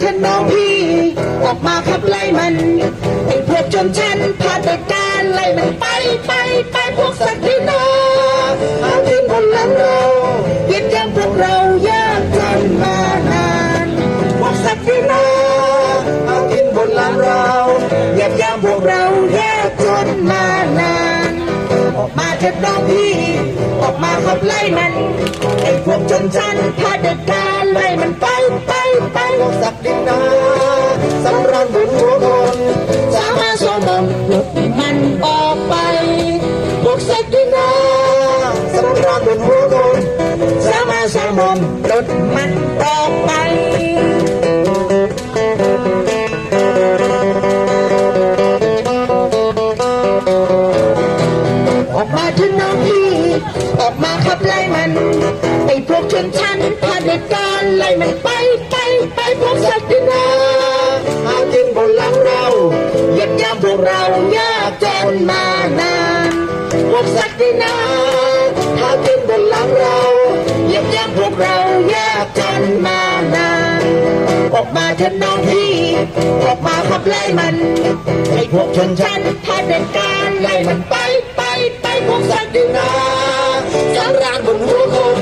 เถอะน้องพี่ ออกมาขับไล่มันไอ้พวกจนฉันพาแต่การไล่มันไปไปไปพวกสัตว์ที่นอมาทิ้งบนหลังเราเย็นยังพวกเรายากจนมานานพวกสัตว์ที่นอมาที่บนหลังเราเยียนยามพวกเรายากจนมานานออกมาเถอะน้องพี่ ออกมาขับไล่มันไอ้พวกจนฉันพาเด็ก น้องพี่ ออกมาขับไล่มันไอ้พวกชนชั้นพาเด็กการไล่มันไปไปไปพวกสัตว์ดินาหากินบนหลังเราเหยียดย่ำพวกเรายากจนมานานพวกสัตว์ดินาหากินบนหลังเราเหยียดย่ำพวกเรายากจนมานานออกมาเถอะน้องพี่ออกมาขับไล่มันให้พวกชนชั้นพาเด็กการไล่มันไป ของสักดินาสำราญบนหัวคง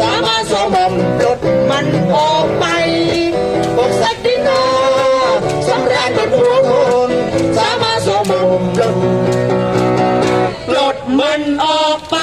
สามารถสองมมลดมันออกไปของสักดินาสำราญบนหัวคงสามารถสองมมลดลดมันออกไป